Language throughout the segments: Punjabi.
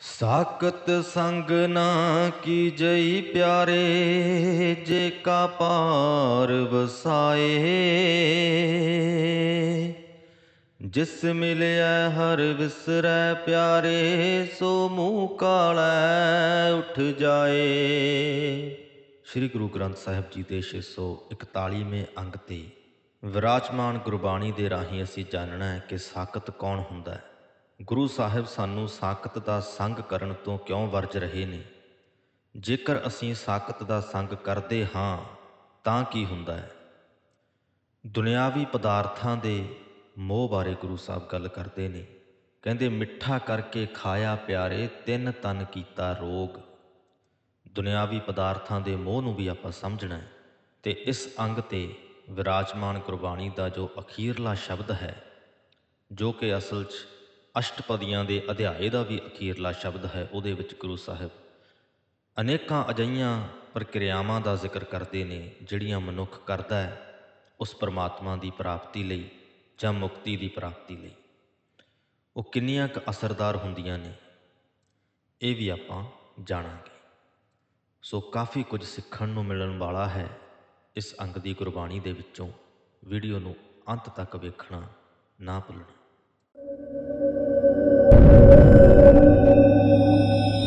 ਸਾਕਤ ਸੰਗ ਨਾ ਕੀ ਜਈ ਪਿਆਰੇ, ਜੇ ਕਾ ਪਾਰ ਵਸਾਏ। ਜਿਸ ਮਿਲਿਆ ਹਰ ਵਿਸਰੈ ਪਿਆਰੇ, ਸੋ ਮੂੰਹ ਕਾਲੈ ਉੱਠ ਜਾਏ। ਸ੍ਰੀ ਗੁਰੂ ਗ੍ਰੰਥ ਸਾਹਿਬ ਜੀ ਦੇ 641ਵੇਂ ਅੰਗ ਤੇ ਵਿਰਾਜਮਾਨ ਗੁਰਬਾਣੀ ਦੇ ਰਾਹੀਂ ਅਸੀਂ ਜਾਣਨਾ ਹੈ ਕਿ ਸਾਕਤ ਕੌਣ ਹੁੰਦਾ ਹੈ। ਗੁਰੂ ਸਾਹਿਬ ਸਾਨੂੰ ਸਾਕਤ ਦਾ ਸੰਗ ਕਰਨ ਤੋਂ ਕਿਉਂ ਵਰਜ ਰਹੇ ਨੇ? ਜੇਕਰ ਅਸੀਂ ਸਾਕਤ ਦਾ ਸੰਗ ਕਰਦੇ ਹਾਂ, ਤਾਂ ਕੀ ਹੁੰਦਾ ਹੈ? ਦੁਨਿਆਵੀ ਪਦਾਰਥਾਂ ਦੇ ਮੋਹ ਬਾਰੇ ਗੁਰੂ ਸਾਹਿਬ ਗੱਲ ਕਰਦੇ ਨੇ। ਕਹਿੰਦੇ, ਮਿੱਠਾ ਕਰਕੇ ਖਾਇਆ ਪਿਆਰੇ ਤਿੰਨ ਤਨ ਕੀਤਾ ਰੋਗ। ਦੁਨਿਆਵੀ ਪਦਾਰਥਾਂ ਦੇ ਮੋਹ ਨੂੰ ਵੀ ਆਪਾਂ ਸਮਝਣਾ ਹੈ। ਤੇ ਇਸ ਅੰਗ ਤੇ ਵਿਰਾਜਮਾਨ ਗੁਰਬਾਣੀ ਦਾ ਜੋ ਅਖੀਰਲਾ ਸ਼ਬਦ ਹੈ, ਜੋ ਕਿ ਅਸਲ 'ਚ ਅਸ਼ਟਪਦੀਆਂ ਦੇ ਅਧਿਆਏ ਦਾ ਵੀ ਅਖੀਰਲਾ ਸ਼ਬਦ ਹੈ, ਉਹਦੇ ਵਿੱਚ ਗੁਰੂ ਸਾਹਿਬ। ਅਨੇਕਾਂ ਅਜਈਆਂ ਪ੍ਰਕਿਰਿਆਵਾਂ ਦਾ ਜ਼ਿਕਰ ਕਰਦੇ ਨੇ, ਜਿਹੜੀਆਂ ਮਨੁੱਖ ਕਰਦਾ ਹੈ ਉਸ ਪਰਮਾਤਮਾ ਦੀ ਪ੍ਰਾਪਤੀ ਲਈ ਜਾਂ ਮੁਕਤੀ ਦੀ ਪ੍ਰਾਪਤੀ ਲਈ। ਉਹ ਕਿੰਨੀਆਂ ਕੁ ਅਸਰਦਾਰ ਹੁੰਦੀਆਂ ਨੇ, ਇਹ ਵੀ ਆਪਾਂ ਜਾਣਾਂਗੇ। ਸੋ ਕਾਫੀ ਕੁਝ ਸਿੱਖਣ ਨੂੰ ਮਿਲਣ ਵਾਲਾ ਹੈ ਇਸ ਅੰਗ ਦੀ ਗੁਰਬਾਣੀ ਦੇ ਵਿੱਚੋਂ, ਵੀਡੀਓ ਨੂੰ ਅੰਤ ਤੱਕ ਵੇਖਣਾ ਨਾ ਭੁੱਲਣਾ।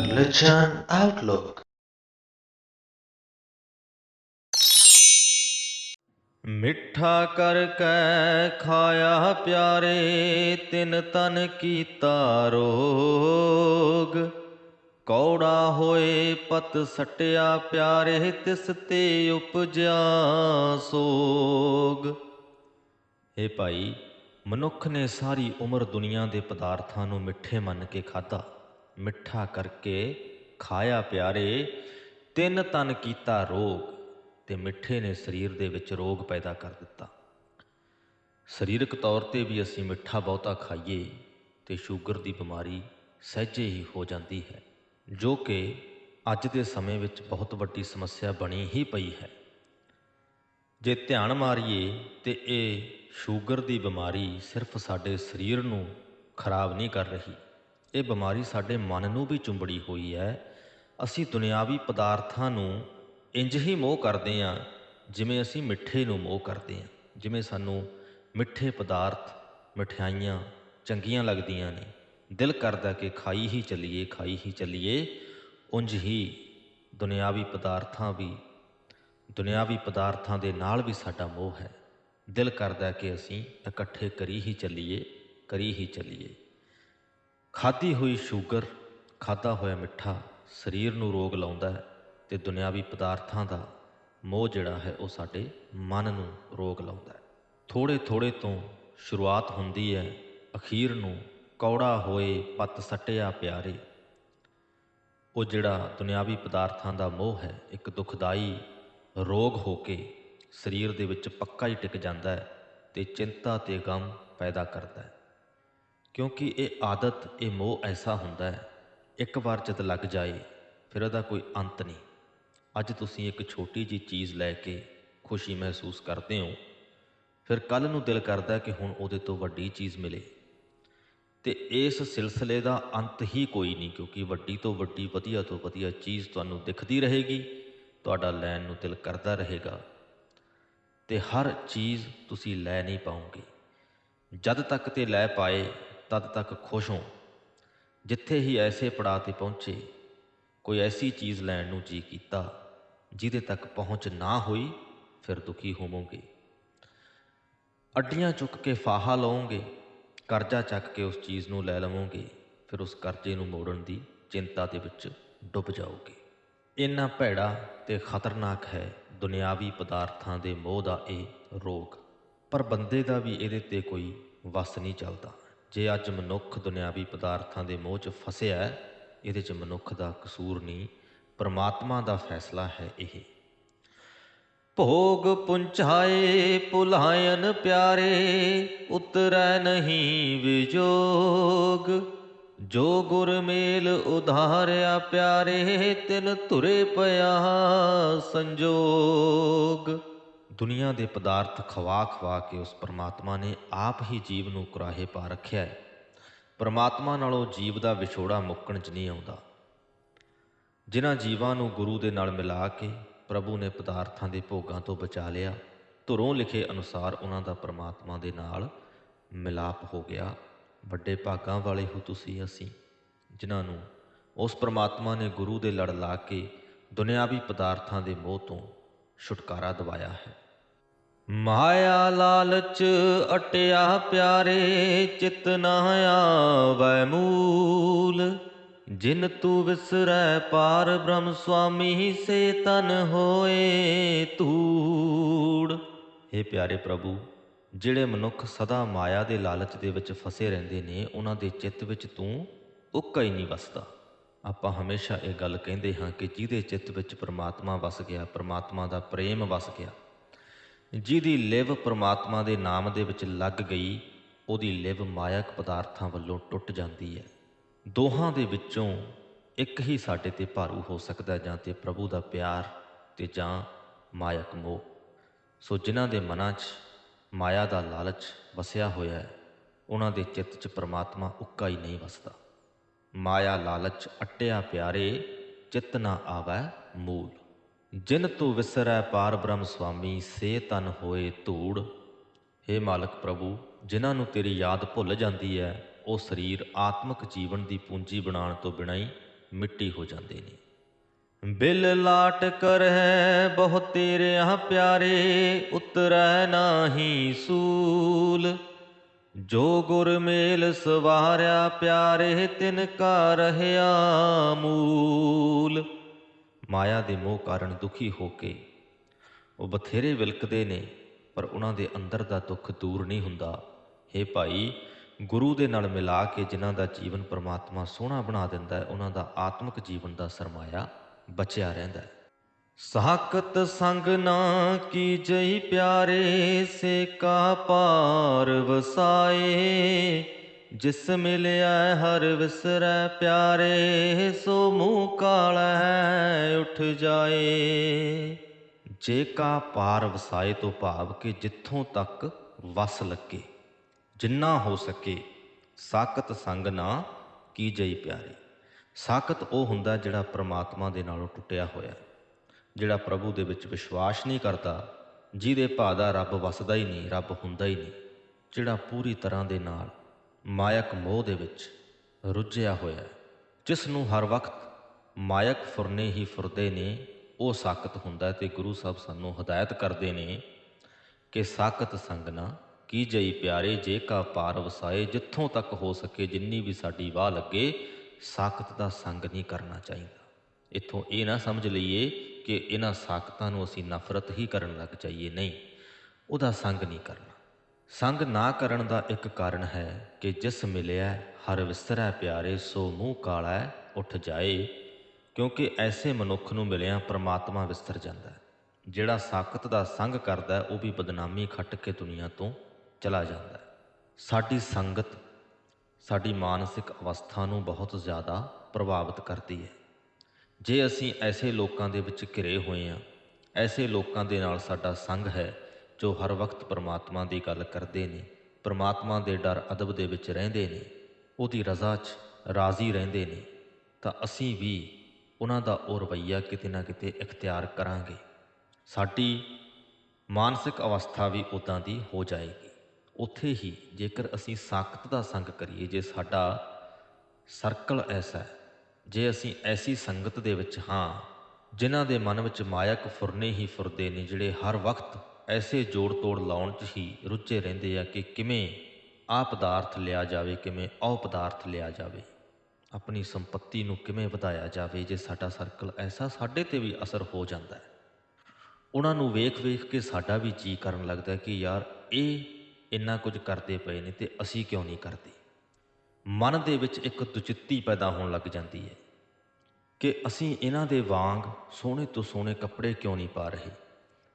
Religion Outlook. ਮਿੱਠਾ ਕਰਕੇ ਖਾਇਆ ਪਿਆਰੇ, ਤਿੰਨ ਤਨ ਕੀਤਾ ਰੋਗ। ਕੌੜਾ ਹੋਏ ਪਤ ਸਟਿਆ ਪਿਆਰੇ, ਤਿਸ ਤੇ ਉਪਜਿਆ ਸੋਗ। ਇਹ ਭਾਈ ਮਨੁੱਖ ਨੇ ਸਾਰੀ ਉਮਰ ਦੁਨੀਆ ਦੇ ਪਦਾਰਥਾਂ ਨੂੰ ਮਿੱਠੇ ਮੰਨ ਕੇ ਖਾਧਾ, ਮਿੱਠਾ ਕਰਕੇ ਖਾਇਆ ਪਿਆਰੇ, ਤਿੰਨ ਤਨ ਕੀਤਾ ਰੋਗ ਤੇ ਮਿੱਠੇ ਨੇ ਸਰੀਰ ਦੇ ਵਿੱਚ ਰੋਗ ਪੈਦਾ ਕਰ ਦਿੱਤਾ। ਸਰੀਰਕ ਤੌਰ ਤੇ ਵੀ ਅਸੀਂ ਮਿੱਠਾ ਬਹੁਤਾ ਖਾਈਏ ਤੇ ਸ਼ੂਗਰ ਦੀ ਬਿਮਾਰੀ ਸਹਿਜੇ ਹੀ ਹੋ ਜਾਂਦੀ ਹੈ, ਜੋ ਕਿ ਅੱਜ ਦੇ ਸਮੇਂ ਵਿੱਚ ਬਹੁਤ ਵੱਡੀ ਸਮੱਸਿਆ ਬਣੀ ਹੀ ਪਈ ਹੈ। ਜੇ ਧਿਆਨ ਮਾਰੀਏ ਤੇ ਇਹ ਸ਼ੂਗਰ ਦੀ ਬਿਮਾਰੀ ਸਿਰਫ ਸਾਡੇ ਸਰੀਰ ਨੂੰ ਖਰਾਬ ਨਹੀਂ ਕਰ ਰਹੀ। ਇਹ ਬਿਮਾਰੀ ਸਾਡੇ ਮਨ ਨੂੰ ਵੀ ਚੁੰਬੜੀ ਹੋਈ ਹੈ। ਅਸੀਂ ਦੁਨਿਆਵੀ ਪਦਾਰਥਾਂ ਨੂੰ ਇੰਜ ਹੀ ਮੋਹ ਕਰਦੇ ਹਾਂ ਜਿਵੇਂ ਅਸੀਂ ਮਿੱਠੇ ਨੂੰ ਮੋਹ ਕਰਦੇ ਹਾਂ, ਜਿਵੇਂ ਸਾਨੂੰ ਮਿੱਠੇ ਪਦਾਰਥ ਮਠਿਆਈਆਂ ਚੰਗੀਆਂ ਲੱਗਦੀਆਂ ਨੇ। ਦਿਲ ਕਰਦਾ ਕਿ ਖਾਈ ਹੀ ਚੱਲੀਏ, ਖਾਈ ਹੀ ਚੱਲੀਏ ਉੰਜ ਹੀ ਦੁਨਿਆਵੀ ਪਦਾਰਥਾਂ ਵੀ ਦੁਨਿਆਵੀ ਪਦਾਰਥਾਂ ਦੇ ਨਾਲ ਵੀ ਸਾਡਾ ਮੋਹ ਹੈ। ਦਿਲ ਕਰਦਾ ਕਿ ਅਸੀਂ ਇਕੱਠੇ ਕਰੀ ਹੀ ਚੱਲੀਏ, ਕਰੀ ਹੀ ਚੱਲੀਏ। ਖਾਧੀ ਹੋਈ ਸ਼ੂਗਰ, ਖਾਧਾ ਹੋਇਆ ਮਿੱਠਾ ਸਰੀਰ ਨੂੰ ਰੋਗ ਲਾਉਂਦਾ ਹੈ ਤੇ ਦੁਨਿਆਵੀ ਪਦਾਰਥਾਂ ਦਾ ਮੋਹ ਜਿਹੜਾ ਹੈ ਉਹ ਸਾਡੇ ਮਨ ਨੂੰ ਰੋਗ ਲਾਉਂਦਾ ਹੈ। ਥੋੜੇ ਥੋੜੇ ਤੋਂ ਸ਼ੁਰੂਆਤ ਹੁੰਦੀ ਹੈ, ਅਖੀਰ ਨੂੰ ਕੌੜਾ ਹੋਏ ਪੱਤ ਸਟਿਆ ਪਿਆਰੇ। ਉਹ ਜਿਹੜਾ ਦੁਨਿਆਵੀ ਪਦਾਰਥਾਂ ਦਾ ਮੋਹ ਹੈ, ਇੱਕ ਦੁਖਦਾਈ ਰੋਗ ਹੋ ਕੇ ਸਰੀਰ ਦੇ ਵਿੱਚ ਪੱਕਾ ਹੀ ਟਿਕ ਜਾਂਦਾ ਹੈ ਤੇ ਚਿੰਤਾ ਤੇ ਗਮ ਪੈਦਾ ਕਰਦਾ ਹੈ। ਕਿਉਂਕਿ ਇਹ ਆਦਤ, ਇਹ ਮੋਹ ਐਸਾ ਹੁੰਦਾ ਹੈ, ਇੱਕ ਵਾਰ ਜਦ ਲੱਗ ਜਾਏ, ਫਿਰ ਉਹਦਾ ਕੋਈ ਅੰਤ ਨਹੀਂ। ਅੱਜ ਤੁਸੀਂ ਇੱਕ ਛੋਟੀ ਜੀ ਚੀਜ਼ ਲੈ ਕੇ ਖੁਸ਼ੀ ਮਹਿਸੂਸ ਕਰਦੇ ਹੋ, ਫਿਰ ਕੱਲ ਨੂੰ ਦਿਲ ਕਰਦਾ ਕਿ ਹੁਣ ਉਹਦੇ ਤੋਂ ਵੱਡੀ ਚੀਜ਼ ਮਿਲੇ। ਤੇ ਇਸ ਸਿਲਸਿਲੇ ਦਾ ਅੰਤ ਹੀ ਕੋਈ ਨਹੀਂ, ਕਿਉਂਕਿ ਵੱਡੀ ਤੋਂ ਵੱਡੀ, ਵਧੀਆ ਤੋਂ ਵਧੀਆ ਚੀਜ਼ ਤੁਹਾਨੂੰ ਦਿਖਦੀ ਰਹੇਗੀ। ਤੁਹਾਡਾ ਲੈਣ ਨੂੰ ਦਿਲ ਕਰਦਾ ਰਹੇਗਾ ਤੇ ਹਰ ਚੀਜ਼ ਤੁਸੀਂ ਲੈ ਨਹੀਂ ਪਾਉਂਗੇ ਜਦ ਤੱਕ ਤੇ ਲੈ ਪਾਏ, ਤਦ ਤੱਕ ਖੁਸ਼ ਹੋ। ਜਿੱਥੇ ਹੀ ਐਸੇ ਪੜਾਅ ਤੇ ਪਹੁੰਚੇ, ਕੋਈ ਐਸੀ ਚੀਜ਼ ਲੈਣ ਨੂੰ ਜੀ ਕੀਤਾ, ਜਿਹਦੇ ਤੱਕ ਪਹੁੰਚ ਨਾ ਹੋਈ, ਫਿਰ ਦੁਖੀ ਹੋਵੋਗੇ। ਅੱਡੀਆਂ ਚੁੱਕ ਕੇ ਫਾਹਾ ਲਓਗੇ, ਕਰਜ਼ਾ ਚੱਕ ਕੇ ਉਸ ਚੀਜ਼ ਨੂੰ ਲੈ ਲਵੋਗੇ, ਫਿਰ ਉਸ ਕਰਜ਼ੇ ਨੂੰ ਮੋੜਨ ਦੀ ਚਿੰਤਾ ਦੇ ਵਿੱਚ ਡੁੱਬ ਜਾਓਗੇ। ਇੰਨਾ ਭੈੜਾ ਤੇ ਖਤਰਨਾਕ ਹੈ ਦੁਨਿਆਵੀ ਪਦਾਰਥਾਂ ਦੇ ਮੋਹ ਦਾ ਇਹ ਰੋਗ ਪਰ ਬੰਦੇ ਦਾ ਵੀ ਇਹਦੇ ਤੇ ਕੋਈ ਵਸ ਨਹੀਂ ਚੱਲਦਾ। ਜੇ ਅੱਜ ਮਨੁੱਖ ਦੁਨਿਆਵੀ ਪਦਾਰਥਾਂ ਦੇ ਮੋਹ 'ਚ ਫਸਿਆ ਹੈ, ਇਹਦੇ 'ਚ ਮਨੁੱਖ ਦਾ ਕਸੂਰ ਨਹੀਂ ਪਰਮਾਤਮਾ ਦਾ ਫੈਸਲਾ ਹੈ ਇਹ। ਭੋਗ ਪੁੰਚਾਏ ਪੁਲਾਇਨ ਪਿਆਰੇ ਉਤਰੈ ਨਹੀਂ ਵਿਜੋਗ। ਜੋ ਗੁਰ ਮੇਲ ਉਧਾਰਿਆ ਪਿਆਰੇ, ਤਿਨ ਧੁਰੇ ਪਿਆ ਸੰਜੋਗ। ਦੁਨੀਆ ਦੇ ਪਦਾਰਥ ਖਵਾ ਖਵਾ ਕੇ ਉਸ ਪਰਮਾਤਮਾ ਨੇ ਆਪ ਹੀ ਜੀਵ ਨੂੰ ਕੁਰਾਹੇ ਪਾ ਰੱਖਿਆ ਹੈ। ਪਰਮਾਤਮਾ ਨਾਲੋਂ ਜੀਵ ਦਾ ਵਿਛੋੜਾ ਮੁੱਕਣ 'ਚ ਨਹੀਂ ਆਉਂਦਾ। ਜਿਨ੍ਹਾਂ ਜੀਵਾਂ ਨੂੰ ਗੁਰੂ ਦੇ ਨਾਲ ਮਿਲਾ ਕੇ ਪ੍ਰਭੂ ਨੇ ਪਦਾਰਥਾਂ ਦੇ ਭੋਗਾਂ ਤੋਂ ਬਚਾ ਲਿਆ, ਧੁਰੋਂ ਲਿਖੇ ਅਨੁਸਾਰ ਉਹਨਾਂ ਦਾ ਪਰਮਾਤਮਾ ਦੇ ਨਾਲ ਮਿਲਾਪ ਹੋ ਗਿਆ। ਵੱਡੇ ਭਾਗਾਂ ਵਾਲੇ ਹੋ ਤੁਸੀਂ ਅਸੀਂ, ਜਿਨ੍ਹਾਂ ਨੂੰ ਉਸ ਪਰਮਾਤਮਾ ਨੇ ਗੁਰੂ ਦੇ ਲੜ ਲਾ ਕੇ ਦੁਨਿਆਵੀ ਪਦਾਰਥਾਂ ਦੇ ਮੋਹ ਤੋਂ ਛੁਟਕਾਰਾ ਦਿਵਾਇਆ ਹੈ। ਮਾਇਆ ਲਾਲਚ ਅਟਿਆ ਪਿਆਰੇ, ਚਿਤ ਨਾ ਆਵੈ ਮੂਲ। ਜਿਨ ਤੂ ਵਿਸਰੈ ਪਾਰ ਬ੍ਰਹਮ ਸੁਆਮੀ, ਸੇ ਤਨ ਹੋਏ ਧੂੜ। हे ਪਿਆਰੇ ਪ੍ਰਭੂ ਜਿਹੜੇ ਮਨੁੱਖ ਸਦਾ ਮਾਇਆ ਦੇ ਲਾਲਚ ਦੇ ਵਿੱਚ ਫਸੇ ਰਹਿੰਦੇ ਨੇ, ਉਹਨਾਂ ਦੇ ਚਿੱਤ ਵਿੱਚ ਤੂੰ ਉੱਕਾ ਹੀ ਨਹੀਂ ਵਸਦਾ। ਆਪਾਂ ਹਮੇਸ਼ਾ ਇਹ ਗੱਲ ਕਹਿੰਦੇ ਹਾਂ ਕਿ ਜਿਹਦੇ ਚਿੱਤ ਵਿੱਚ ਪ੍ਰਮਾਤਮਾ ਵਸ ਗਿਆ, ਪ੍ਰਮਾਤਮਾ ਦਾ ਪ੍ਰੇਮ ਵਸ ਗਿਆ। ਜਿਹਦੀ ਲਿਵ ਪ੍ਰਮਾਤਮਾ ਦੇ ਨਾਮ ਦੇ ਵਿੱਚ ਲੱਗ ਗਈ, ਉਹਦੀ ਲਿਵ ਮਾਇਕ ਪਦਾਰਥਾਂ ਵੱਲੋਂ ਟੁੱਟ ਜਾਂਦੀ ਹੈ। ਦੋਹਾਂ ਦੇ ਵਿੱਚੋਂ ਇੱਕ ਹੀ ਸਾਡੇ ਤੇ ਭਾਰੂ ਹੋ ਸਕਦਾ ਜਾਂ ਤੇ ਪ੍ਰਭੂ ਦਾ ਪਿਆਰ ਤੇ ਜਾਂ ਮਾਇਕ ਮੋਹ। ਸੋ ਜਿਨ੍ਹਾਂ ਦੇ ਮਨਾਂ 'ਚ ਮਾਇਆ ਦਾ ਲਾਲਚ ਵਸਿਆ ਹੋਇਆ ਹੈ। ਉਹਨਾਂ ਦੇ ਚਿੱਤ 'ਚ ਪ੍ਰਮਾਤਮਾ ਉੱਕਾ ਹੀ ਨਹੀਂ ਵਸਦਾ। ਮਾਇਆ ਲਾਲਚ, ਅਟਿਆ ਪਿਆਰੇ, ਚਿੱਤ ਨਾ ਆਵੈ ਮੂਲ। ਜਿਨ ਤੂੰ ਵਿਸਰੈ ਪਾਰ ਬ੍ਰਹਮ ਸੁਆਮੀ, ਸੇ ਤਨ ਹੋਏ ਧੂੜ। हे ਮਾਲਕ ਪ੍ਰਭੂ, ਜਿਨ੍ਹਾਂ ਨੂੰ ਤੇਰੀ ਯਾਦ ਭੁੱਲ ਜਾਂਦੀ ਹੈ, ਉਹ ਸਰੀਰ ਆਤਮਿਕ ਜੀਵਨ ਦੀ ਪੂੰਜੀ ਬਣਾਉਣ ਤੋਂ ਬਿਨਾਂ ਹੀ ਮਿੱਟੀ ਹੋ ਜਾਂਦੇ ਨੇ। ਬਿਲ ਲਾਟ ਕਰਹਿ ਬਹੁ ਤੇਰਿਆ ਪਿਆਰੇ, ਉਤਰੈ ਨਾਹੀ ਸੂਲ। ਜੋ ਗੁਰ ਮੇਲ ਸਵਾਰਿਆ ਪਿਆਰੇ, ਤਿਨ ਕਾ ਰਹਿਆ ਮੂਲ। ਮਾਇਆ ਦੇ ਮੋਹ ਕਾਰਨ ਦੁਖੀ ਹੋ ਕੇ ਉਹ ਬਥੇਰੇ ਵਿਲਕਦੇ ਨੇ, ਪਰ ਉਹਨਾਂ ਦੇ ਅੰਦਰ ਦਾ ਦੁੱਖ ਦੂਰ ਨਹੀਂ ਹੁੰਦਾ। हे ਭਾਈ, ਗੁਰੂ ਦੇ ਨਾਲ ਮਿਲਾ ਕੇ ਜਿਨ੍ਹਾਂ ਦਾ ਜੀਵਨ ਪਰਮਾਤਮਾ ਸੋਹਣਾ ਬਣਾ ਦਿੰਦਾ ਹੈ, ਉਹਨਾਂ ਦਾ ਆਤਮਿਕ ਜੀਵਨ ਦਾ ਸਰਮਾਇਆ ਬਚਿਆ ਰਹਿੰਦਾ ਹੈ। ਸਾਕਤ ਸੰਗ ਨਾ ਕੀ ਜਈ ਪਿਆਰੇ ਸੇ ਕਾ ਪਾਰ ਵਸਾਏ। ਜਿਸ ਮਿਲਿਆ ਹਰ ਵਿਸਰੈ ਪਿਆਰੇ, ਸੋ ਮੂੰਹ ਕਾਲਾ ਉੱਠ ਜਾਏ। ਜੇ ਕਾ ਪਾਰ ਵਸਾਏ ਤੋਂ ਭਾਵ ਕਿ ਜਿੱਥੋਂ ਤੱਕ ਵਸ ਲੱਗੇ, ਜਿੰਨਾ ਹੋ ਸਕੇ ਸਾਕਤ ਸੰਗ ਨਾ ਕੀ ਜਈ ਪਿਆਰੇ। ਸਾਕਤ ਉਹ ਹੁੰਦਾ ਜਿਹੜਾ ਪ੍ਰਮਾਤਮਾ ਦੇ ਨਾਲੋਂ ਟੁੱਟਿਆ ਹੋਇਆ, ਜਿਹੜਾ ਪ੍ਰਭੂ ਦੇ ਵਿੱਚ ਵਿਸ਼ਵਾਸ ਨਹੀਂ ਕਰਦਾ, ਜਿਹਦੇ ਭਾ ਦਾ ਰੱਬ ਵਸਦਾ ਹੀ ਨਹੀਂ, ਰੱਬ ਹੁੰਦਾ ਹੀ ਨਹੀਂ, ਜਿਹੜਾ ਪੂਰੀ ਤਰ੍ਹਾਂ ਦੇ ਨਾਲ ਮਾਇਕ ਮੋਹ ਦੇ ਵਿੱਚ ਰੁੱਝਿਆ ਹੋਇਆ, ਜਿਸ ਨੂੰ ਹਰ ਵਕਤ ਮਾਇਕ ਫੁਰਨੇ ਹੀ ਫੁਰਦੇ ਨੇ, ਉਹ ਸਾਕਤ ਹੁੰਦਾ ਹੈ ਤੇ ਗੁਰੂ ਸਾਹਿਬ ਸਾਨੂੰ ਹਦਾਇਤ ਕਰਦੇ ਨੇ ਕਿ ਸਾਕਤ ਸੰਗਨਾ ਕੀ ਜਈ ਪਿਆਰੇ, ਜੇ ਕਾ ਪਾਰ ਵਸਾਏ ਜਿੱਥੋਂ ਤੱਕ ਹੋ ਸਕੇ ਜਿੰਨੀ ਵੀ ਸਾਡੀ ਵਾਹ ਲੱਗੇ ਸਾਕਤ ਦਾ ਸੰਗ ਨਹੀਂ ਕਰਨਾ ਚਾਹੀਦਾ। ਇੱਥੋਂ ਇਹ ਨਾ ਸਮਝ ਲਈਏ ਕਿ ਇਹਨਾਂ ਸਾਕਤਾਂ ਨੂੰ ਅਸੀਂ ਨਫ਼ਰਤ ਹੀ ਕਰਨ ਲੱਗ ਜਾਈਏ। ਨਹੀਂ, ਉਹਦਾ ਸੰਗ ਨਹੀਂ ਕਰਨਾ। ਸੰਗ ਨਾ ਕਰਨ ਦਾ ਇੱਕ ਕਾਰਨ ਹੈ ਕਿ ਜਿਸ ਮਿਲਿਆ, ਹਰ ਵਿਸਰੈ ਪਿਆਰੇ, ਸੋ ਮੂੰਹ ਕਾਲਾ ਉੱਠ ਜਾਏ। ਕਿਉਂਕਿ ਐਸੇ ਮਨੁੱਖ ਨੂੰ ਮਿਲਿਆ, ਪ੍ਰਮਾਤਮਾ ਵਿਸਰ ਜਾਂਦਾ ਜਿਹੜਾ ਸਾਕਤ ਦਾ ਸੰਗ ਕਰਦਾ ਉਹ ਵੀ ਬਦਨਾਮੀ ਖੱਟ ਕੇ ਦੁਨੀਆ ਤੋਂ ਚਲਾ ਜਾਂਦਾ ਸਾਡੀ ਸੰਗਤ ਸਾਡੀ ਮਾਨਸਿਕ ਅਵਸਥਾ ਨੂੰ ਬਹੁਤ ਜ਼ਿਆਦਾ ਪ੍ਰਭਾਵਿਤ ਕਰਦੀ ਹੈ। ਜੇ ਅਸੀਂ ਐਸੇ ਲੋਕਾਂ ਦੇ ਵਿੱਚ ਘਿਰੇ ਹੋਏ ਹਾਂ, ਐਸੇ ਲੋਕਾਂ ਦੇ ਨਾਲ ਸਾਡਾ ਸੰਗ ਹੈ ਜੋ ਹਰ ਵਕਤ ਪਰਮਾਤਮਾ ਦੀ ਗੱਲ ਕਰਦੇ ਨੇ, ਪਰਮਾਤਮਾ ਦੇ ਡਰ ਅਦਬ ਦੇ ਵਿੱਚ ਰਹਿੰਦੇ ਨੇ, ਉਹਦੀ ਰਜ਼ਾ 'ਚ ਰਾਜ਼ੀ ਰਹਿੰਦੇ ਨੇ, ਤਾਂ ਅਸੀਂ ਵੀ ਉਹਨਾਂ ਦਾ ਉਹ ਰਵੱਈਆ ਕਿਤੇ ਨਾ ਕਿਤੇ ਇਖਤਿਆਰ ਕਰਾਂਗੇ। ਸਾਡੀ ਮਾਨਸਿਕ ਅਵਸਥਾ ਵੀ ਉਦਾਂ ਦੀ ਹੋ ਜਾਏਗੀ। ਉੱਥੇ ਹੀ ਜੇਕਰ ਅਸੀਂ ਸਾਖਤ ਦਾ ਸੰਗ ਕਰੀਏ, ਜੇ ਸਾਡਾ ਸਰਕਲ ਐਸਾ ਹੈ, ਜੇ ਅਸੀਂ ਐਸੀ ਸੰਗਤ ਦੇ ਵਿੱਚ ਹਾਂ, ਜਿਨ੍ਹਾਂ ਦੇ ਮਨ ਵਿੱਚ ਮਾਇਕ ਫੁਰਨੇ ਹੀ ਫੁਰਦੇ ਨੇ, ਜਿਹੜੇ ਹਰ ਵਕਤ ਐਸੇ ਜੋੜ ਤੋੜ ਲਾਉਣ 'ਚ ਹੀ ਰੁੱਝੇ ਰਹਿੰਦੇ ਆ ਕਿ ਕਿਵੇਂ ਆ ਪਦਾਰਥ ਲਿਆ ਜਾਵੇ, ਕਿਵੇਂ ਔ ਪਦਾਰਥ ਲਿਆ ਜਾਵੇ, ਆਪਣੀ ਸੰਪਤੀ ਨੂੰ ਕਿਵੇਂ ਵਧਾਇਆ ਜਾਵੇ, ਜੇ ਸਾਡਾ ਸਰਕਲ ਐਸਾ ਸਾਡੇ ਤੇ ਵੀ ਅਸਰ ਹੋ ਜਾਂਦਾ ਹੈ। ਉਹਨਾਂ ਨੂੰ ਵੇਖ ਵੇਖ ਕੇ ਸਾਡਾ ਵੀ ਜੀ ਕਰਨ ਲੱਗਦਾ ਕਿ ਯਾਰ, ਇਹ ਇੰਨਾ ਕੁਝ ਕਰਦੇ ਪਏ ਨੇ ਤੇ ਅਸੀਂ ਕਿਉਂ ਨਹੀਂ ਕਰਦੇ? ਮਨ ਦੇ ਵਿੱਚ ਇੱਕ ਦੁਚਿੱਤੀ ਪੈਦਾ ਹੋਣ ਲੱਗ ਜਾਂਦੀ ਹੈ ਕਿ ਅਸੀਂ ਇਹਨਾਂ ਦੇ ਵਾਂਗ ਸੋਹਣੇ ਤੋਂ ਸੋਹਣੇ ਕੱਪੜੇ ਕਿਉਂ ਨਹੀਂ ਪਾ ਰਹੇ?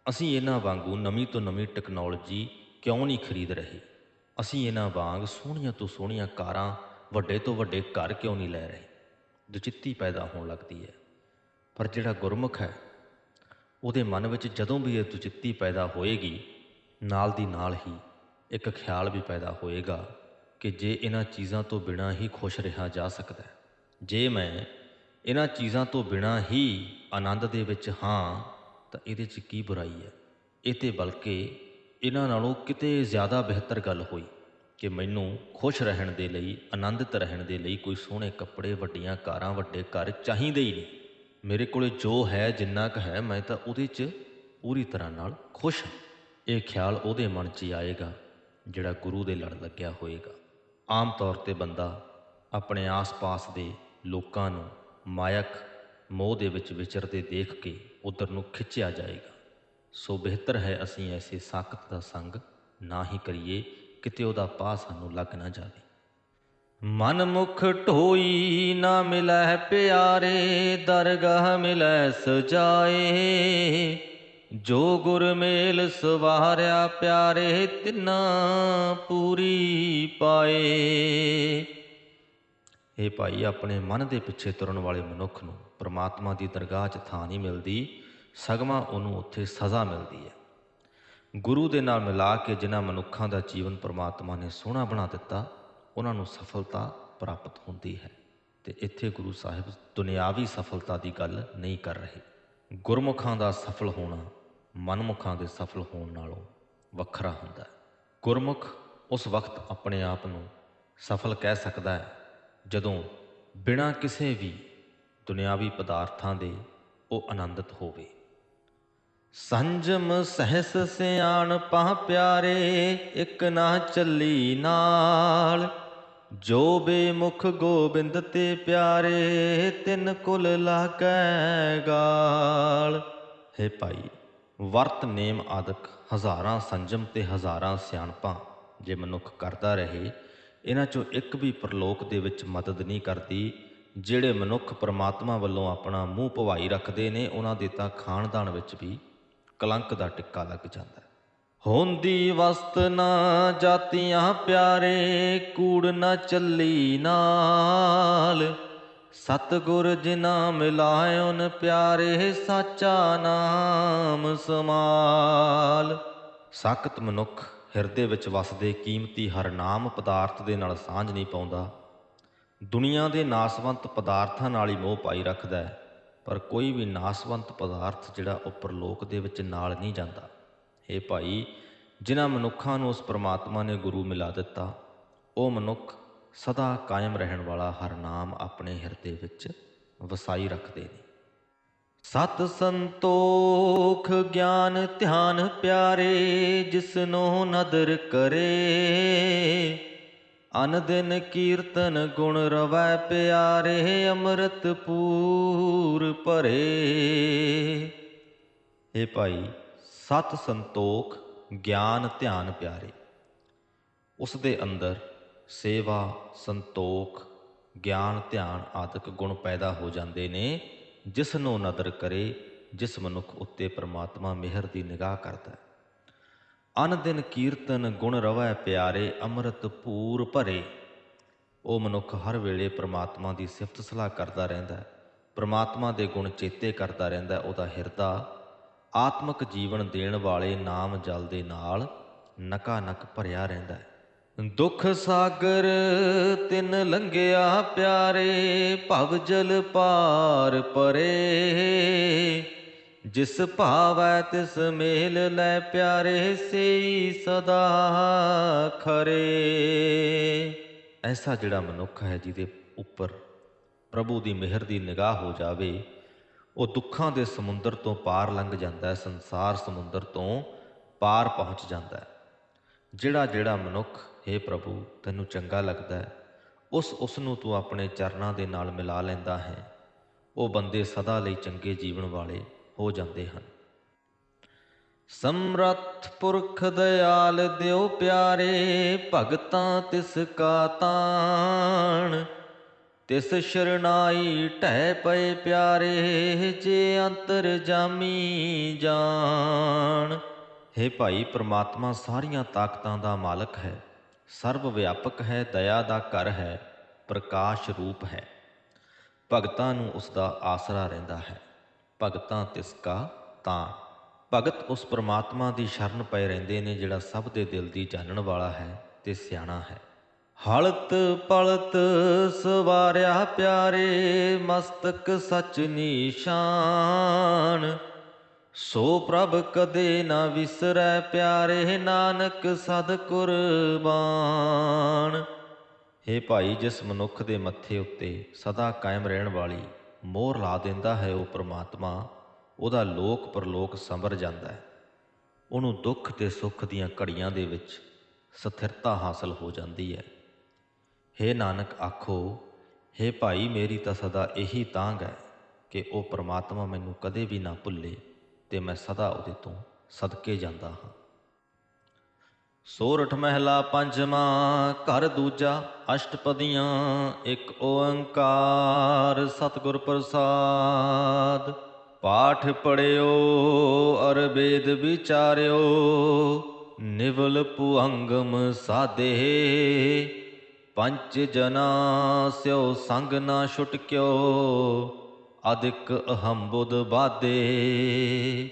ਅਸੀਂ ਇਹਨਾਂ ਵਾਂਗੂ ਨਵੀਂ ਤੋਂ ਨਵੀਂ ਟੈਕਨੋਲੋਜੀ ਕਿਉਂ ਨਹੀਂ ਖਰੀਦ ਰਹੇ? ਅਸੀਂ ਇਹਨਾਂ ਵਾਂਗ ਸੋਹਣੀਆਂ ਤੋਂ ਸੋਹਣੀਆਂ ਕਾਰਾਂ ਵੱਡੇ ਤੋਂ ਵੱਡੇ ਘਰ ਕਿਉਂ ਨਹੀਂ ਲੈ ਰਹੇ? ਦੁਚਿੱਤੀ ਪੈਦਾ ਹੋਣ ਲੱਗਦੀ ਹੈ। ਪਰ ਜਿਹੜਾ ਗੁਰਮੁਖ ਹੈ, ਉਹਦੇ ਮਨ ਵਿੱਚ ਜਦੋਂ ਵੀ ਇਹ ਦੁਚਿੱਤੀ ਪੈਦਾ ਹੋਏਗੀ, ਨਾਲ ਦੀ ਨਾਲ ਹੀ ਇੱਕ ਖਿਆਲ ਵੀ ਪੈਦਾ ਹੋਏਗਾ ਕਿ ਜੇ ਇਹਨਾਂ ਚੀਜ਼ਾਂ ਤੋਂ ਬਿਨਾਂ ਹੀ ਖੁਸ਼ ਰਿਹਾ ਜਾ ਸਕਦਾ ਹੈ। ਜੇ ਮੈਂ ਇਹਨਾਂ ਚੀਜ਼ਾਂ ਤੋਂ ਬਿਨਾਂ ਹੀ ਆਨੰਦ ਦੇ ਵਿੱਚ ਹਾਂ, ਤਾਂ ਇਹਦੇ 'ਚ ਕੀ ਬੁਰਾਈ ਹੈ? ਇਹ ਤੇ ਬਲਕਿ ਇਹਨਾਂ ਨਾਲੋਂ ਕਿਤੇ ਜ਼ਿਆਦਾ ਬਿਹਤਰ ਗੱਲ ਹੋਈ ਕਿ ਮੈਨੂੰ ਖੁਸ਼ ਰਹਿਣ ਦੇ ਲਈ, ਆਨੰਦਿਤ ਰਹਿਣ ਦੇ ਲਈ ਕੋਈ ਸੋਹਣੇ ਕੱਪੜੇ, ਵੱਡੀਆਂ ਕਾਰਾਂ, ਵੱਡੇ ਘਰ ਚਾਹੀਦੇ ਹੀ ਨਹੀਂ। ਮੇਰੇ ਕੋਲੇ ਜੋ ਹੈ, ਜਿੰਨਾ ਕੁ ਹੈ, ਮੈਂ ਤਾਂ ਉਹਦੇ 'ਚ ਪੂਰੀ ਤਰ੍ਹਾਂ ਨਾਲ ਖੁਸ਼ ਹਾਂ। ਇਹ ਖਿਆਲ ਉਹਦੇ ਮਨ 'ਚ ਹੀ ਆਏਗਾ ਜਿਹੜਾ ਗੁਰੂ ਦੇ ਲੜ ਲੱਗਿਆ ਹੋਏਗਾ। ਆਮ ਤੌਰ ਤੇ ਬੰਦਾ ਆਪਣੇ ਆਸ-ਪਾਸ ਦੇ ਲੋਕਾਂ ਨੂੰ ਮਾਇਕ ਮੋਹ ਦੇ ਵਿੱਚ ਵਿਚਰਦੇ ਦੇਖ ਕੇ ਉਧਰ ਨੂੰ ਖਿੱਚਿਆ ਜਾਏਗਾ। ਸੋ ਬਿਹਤਰ ਹੈ ਅਸੀਂ ਐਸੇ ਸਾਖਤ ਦਾ ਸੰਗ ਨਾ ਹੀ ਕਰੀਏ, ਕਿਤੇ ਉਹਦਾ ਪਾਹ ਸਾਨੂੰ ਲੱਗ ਨਾ ਜਾਵੇ। ਮਨ ਮੁਖ ਢੋਈ ਨਾ ਮਿਲੈ ਪਿਆਰੇ, ਦਰਗਾਹ ਮਿਲੈ ਸਜਾਏ। ਜੋ ਗੁਰ ਮੇਲ ਸਵਾਰਿਆ ਪਿਆਰੇ ਤਿਨਾ ਪੂਰੀ ਪਾਏ। ਇਹ ਭਾਈ, ਆਪਣੇ ਮਨ ਦੇ ਪਿੱਛੇ ਤੁਰਨ ਵਾਲੇ ਮਨੁੱਖ ਨੂੰ ਪ੍ਰਮਾਤਮਾ ਦੀ ਦਰਗਾਹ 'ਚ ਥਾਂ ਨਹੀਂ ਮਿਲਦੀ ਸਗਮਾ ਉਹਨੂੰ ਉੱਥੇ ਸਜ਼ਾ ਮਿਲਦੀ ਹੈ। ਗੁਰੂ ਦੇ ਨਾਲ ਮਿਲਾ ਕੇ ਜਿਨ੍ਹਾਂ ਮਨੁੱਖਾਂ ਦਾ ਜੀਵਨ ਪ੍ਰਮਾਤਮਾ ਨੇ ਸੋਹਣਾ ਬਣਾ ਦਿੱਤਾ, ਉਹਨਾਂ ਨੂੰ ਸਫਲਤਾ ਪ੍ਰਾਪਤ ਹੁੰਦੀ ਹੈ। ਤੇ ਇੱਥੇ ਗੁਰੂ ਸਾਹਿਬ ਦੁਨਿਆਵੀ ਸਫਲਤਾ ਦੀ ਗੱਲ ਨਹੀਂ ਕਰ ਰਹੇ। ਗੁਰਮੁਖਾਂ ਦਾ ਸਫਲ ਹੋਣਾ, ਮਨਮੁਖਾਂ ਦੇ ਸਫਲ ਹੋਣ ਨਾਲੋਂ ਵੱਖਰਾ ਹੁੰਦਾ ਹੈ। ਗੁਰਮੁਖ ਉਸ ਵਕਤ ਆਪਣੇ ਆਪ ਨੂੰ ਸਫਲ ਕਹਿ ਸਕਦਾ ਹੈ, ਜਦੋਂ ਬਿਨਾਂ ਕਿਸੇ ਵੀ ਦੁਨਿਆਵੀ ਪਦਾਰਥਾਂ ਦੇ ਉਹ ਆਨੰਦਿਤ ਹੋਵੇ। ਸੰਜਮ ਸਹਿਸ ਸਿਆਣ ਪਾ ਪਿਆਰੇ, ਇੱਕ ਨਾ ਚੱਲੀ ਨਾਲ। ਜੋ ਬੇਮੁਖ ਗੋਬਿੰਦ ਤੇ ਪਿਆਰੇ, ਤਿੰਨ ਕੁਲ ਲਾਗੈ ਗਾਲ। ਹੈ ਭਾਈ, ਵਰਤ ਨੇਮ ਆਦਿਕ ਹਜ਼ਾਰਾਂ ਸੰਜਮ ਤੇ ਹਜ਼ਾਰਾਂ ਸਿਆਣਪਾਂ, ਜੇ ਮਨੁੱਖ ਕਰਦਾ ਰਹੇ, ਇਹਨਾਂ ਚੋਂ ਇੱਕ ਵੀ ਪ੍ਰਲੋਕ ਦੇ ਵਿੱਚ ਮਦਦ ਨਹੀਂ ਕਰਦੀ, ਜਿਹੜੇ ਮਨੁੱਖ ਪ੍ਰਮਾਤਮਾ ਵੱਲੋਂ ਆਪਣਾ ਮੂੰਹ ਭਵਾਈ ਰੱਖਦੇ ਨੇ, ਉਹਨਾਂ ਦੇ ਤਾਂ ਖਾਨਦਾਨ ਵਿੱਚ ਵੀ ਕਲੰਕ ਦਾ ਟਿੱਕਾ ਲੱਗ ਜਾਂਦਾ। ਹੈ ਹੁੰਦੀ ਵਸਤ ਨਾ ਜਾਤੀਆਂ ਪਿਆਰੇ, ਕੂੜ ਨਾ ਚੱਲੀ ਨਾਲ। ਸਤਗੁਰ ਜਿਨਾ ਮਿਲਾਇਓਨ ਪਿਆਰੇ, ਸਾਚਾ ਨਾਮ ਸਮਾਲ। ਸਾਖਤ ਮਨੁੱਖ ਹਿਰਦੇ ਵਿੱਚ ਵਸਦੇ ਕੀਮਤੀ ਹਰ ਨਾਮ ਪਦਾਰਥ ਦੇ ਨਾਲ ਸਾਂਝ ਨਹੀਂ ਪਾਉਂਦਾ। ਦੁਨੀਆ ਦੇ ਨਾਸਵੰਤ ਪਦਾਰਥਾਂ ਨਾਲ ਹੀ ਮੋਹ ਪਾਈ ਰੱਖਦਾ ਹੈ, ਪਰ ਕੋਈ ਵੀ ਨਾਸਵੰਤ ਪਦਾਰਥ ਜਿਹੜਾ ਉੱਪਰਲੋਕ ਦੇ ਵਿੱਚ ਨਾਲ ਨਹੀਂ ਜਾਂਦਾ। ਇਹ ਭਾਈ, ਜਿਨ੍ਹਾਂ ਮਨੁੱਖਾਂ ਨੂੰ ਉਸ ਪ੍ਰਮਾਤਮਾ ਨੇ ਗੁਰੂ ਮਿਲਾ ਦਿੱਤਾ, ਉਹ ਮਨੁੱਖ ਸਦਾ ਕਾਇਮ ਰਹਿਣ ਵਾਲਾ ਹਰ ਨਾਮ ਆਪਣੇ ਹਿਰਦੇ ਵਿੱਚ ਵਸਾਈ ਰੱਖਦੇ ਨੇ। ਸਤ ਸੰਤੋਖ ਗਿਆਨ ਧਿਆਨ ਪਿਆਰੇ ਜਿਸਨੋ ਨਦਰ ਕਰੇ। ਅਨ ਦਿਨ ਕੀਰਤਨ ਗੁਣ ਰਵੈ ਪਿਆਰੇ ਅੰਮ੍ਰਿਤ ਪੂਰ ਭਰੇ। ਏ ਭਾਈ ਸਤ ਸੰਤੋਖ, ਗਿਆਨ, ਧਿਆਨ, ਪਿਆਰੇ। ਉਸ ਦੇ ਅੰਦਰ ਸੇਵਾ, ਸੰਤੋਖ, ਗਿਆਨ, ਧਿਆਨ ਆਦਿਕ ਗੁਣ ਪੈਦਾ ਹੋ ਜਾਂਦੇ ਨੇ, ਜਿਸ ਨੂੰ ਨਦਰ ਕਰੇ, ਜਿਸ ਮਨੁੱਖ ਉੱਤੇ ਪ੍ਰਮਾਤਮਾ ਮਿਹਰ ਦੀ ਨਿਗਾਹ ਕਰਦਾ ਹੈ। ਅਨ ਦਿਨ ਕੀਰਤਨ ਗੁਣ ਰਵੈ ਪਿਆਰੇ, ਅੰਮ੍ਰਿਤ ਪੂਰ ਭਰੇ। ਉਹ ਮਨੁੱਖ ਹਰ ਵੇਲੇ ਪ੍ਰਮਾਤਮਾ ਦੀ ਸਿਫਤ ਸਲਾਹ ਕਰਦਾ ਰਹਿੰਦਾ ਹੈ। ਪ੍ਰਮਾਤਮਾ ਦੇ ਗੁਣ ਚੇਤੇ ਕਰਦਾ ਰਹਿੰਦਾ ਉਹਦਾ ਹਿਰਦਾ ਆਤਮਿਕ ਜੀਵਨ ਦੇਣ ਵਾਲੇ ਨਾਮ ਜਲ ਦੇ ਨਾਲ ਨਕਾ ਨਕ ਭਰਿਆ ਰਹਿੰਦਾ ਹੈ। ਦੁੱਖ ਸਾਗਰ ਤਿੰਨ ਲੰਘਿਆ ਪਿਆਰੇ, ਭਵ ਜਲ ਪਾਰ ਪਰੇ। ਜਿਸ ਭਾਵੈ ਤਿਸ ਮੇਲ ਲੈ ਪਿਆਰੇ, ਸੇਈ ਸਦਾ ਖਰੇ। ਐਸਾ ਜਿਹੜਾ ਮਨੁੱਖ ਹੈ ਜਿਹਦੇ ਉੱਪਰ ਪ੍ਰਭੂ ਦੀ ਮਿਹਰ ਦੀ ਨਿਗਾਹ ਹੋ ਜਾਵੇ ਉਹ ਦੁੱਖਾਂ ਦੇ ਸਮੁੰਦਰ ਤੋਂ ਪਾਰ ਲੰਘ ਜਾਂਦਾ ਹੈ, ਸੰਸਾਰ ਸਮੁੰਦਰ ਤੋਂ ਪਾਰ ਪਹੁੰਚ ਜਾਂਦਾ ਹੈ। ਜਿਹੜਾ ਜਿਹੜਾ ਮਨੁੱਖ हे ਪ੍ਰਭੂ, ਤੈਨੂੰ ਚੰਗਾ ਲੱਗਦਾ ਹੈ, ਉਸ ਉਸ ਨੂੰ ਤੂੰ ਆਪਣੇ ਚਰਨਾਂ ਦੇ ਨਾਲ ਮਿਲਾ ਲੈਂਦਾ ਹੈ। ਉਹ ਬੰਦੇ ਸਦਾ ਲਈ ਚੰਗੇ ਜੀਵਨ ਵਾਲੇ ਹੋ ਜਾਂਦੇ ਹਨ। ਸਮਰੱਥ ਪੁਰਖ ਦਇਆਲ ਦਿਓ ਪਿਆਰੇ, ਭਗਤਾਂ ਤਿਸ ਕਾ ਤਾਣ। ਤਿਸ ਸ਼ਰਨਾਈ ਢਹਿ ਪਏ ਪਿਆਰੇ, ਜੇ ਅੰਤਰ ਜਾਮੀ ਜਾਣ। हे ਭਾਈ, ਪ੍ਰਮਾਤਮਾ ਸਾਰੀਆਂ ਤਾਕਤਾਂ ਦਾ ਮਾਲਕ ਹੈ। ਸਰਵ ਵਿਆਪਕ ਹੈ, ਦਇਆ ਦਾ ਘਰ ਹੈ, ਪ੍ਰਕਾਸ਼ ਰੂਪ ਹੈ। ਭਗਤਾਂ ਨੂੰ ਉਸ ਦਾ ਆਸਰਾ ਰਹਿੰਦਾ ਹੈ। ਭਗਤਾਂ ਤਿਸ ਕਾ ਤਾਂ। ਭਗਤ ਉਸ ਪ੍ਰਮਾਤਮਾ ਦੀ ਸ਼ਰਨ ਪਏ ਰਹਿੰਦੇ ਨੇ, ਜਿਹੜਾ ਸਭ ਦੇ ਦਿਲ ਦੀ ਜਾਣਨ ਵਾਲਾ ਹੈ ਤੇ ਸਿਆਣਾ ਹੈ। ਹਲਤ ਪਲਤ ਸਵਾਰਿਆ ਪਿਆਰੇ, ਮਸਤਕ ਸਚ ਨੀਸ਼ਾਨ। ਸੋ ਪ੍ਰਭ ਕਦੇ ਨਾ ਵਿਸਰੈ ਪਿਆਰੇ, ਨਾਨਕ ਸਦ ਕੁਰਬਾਨ। हे ਭਾਈ, ਜਿਸ ਮਨੁੱਖ ਦੇ ਮੱਥੇ ਉੱਤੇ ਸਦਾ ਕਾਇਮ ਰਹਿਣ ਵਾਲੀ ਮੋਹਰ ਲਾ ਦਿੰਦਾ ਹੈ ਉਹ ਪ੍ਰਮਾਤਮਾ, ਉਹਦਾ ਲੋਕ ਪਰਲੋਕ ਸੰਭਰ ਜਾਂਦਾ ਹੈ। ਉਹਨੂੰ ਦੁੱਖ ਤੇ ਸੁੱਖ ਦੀਆਂ ਘੜੀਆਂ ਦੇ ਵਿੱਚ ਸਥਿਰਤਾ ਹਾਸਲ ਹੋ ਜਾਂਦੀ ਹੈ। हे ਨਾਨਕ ਆਖੋ हे ਭਾਈ ਮੇਰੀ ਤਾਂ ਸਦਾ ਇਹੀ ਤਾਂਗ ਹੈ ਕਿ ਉਹ ਪ੍ਰਮਾਤਮਾ ਮੈਨੂੰ ਕਦੇ ਵੀ ਨਾ ਭੁੱਲੇ ਤੇ ਮੈਂ ਸਦਾ ਉਹਦੇ ਤੋਂ ਸਦਕੇ ਜਾਂਦਾ ਹਾਂ। ਸੋਰਠ ਮਹਿਲਾ ਪੰਜਵਾਂ, ਘਰ ਦੂਜਾ, ਅਸ਼ਟਪਦੀਆਂ, ਇੱਕ ਓੰਕਾਰ, ਸਤਿਗੁਰ ਪ੍ਰਸਾਦ। ਪਾਠ ਪੜਿਓ ਅਰ ਵੇਦ ਵਿਚਾਰਿਓ, ਨਿਵਲ ਪੁਅੰਗਮ ਸਾਦੇ ਪੰਚ ਜਨਾ ਸਿਓ ਸੰਗ ਨਾ ਛੁਟਕਿਓ ਅਦਿਕ ਅਹੰਬੁ ਬਾਦੇ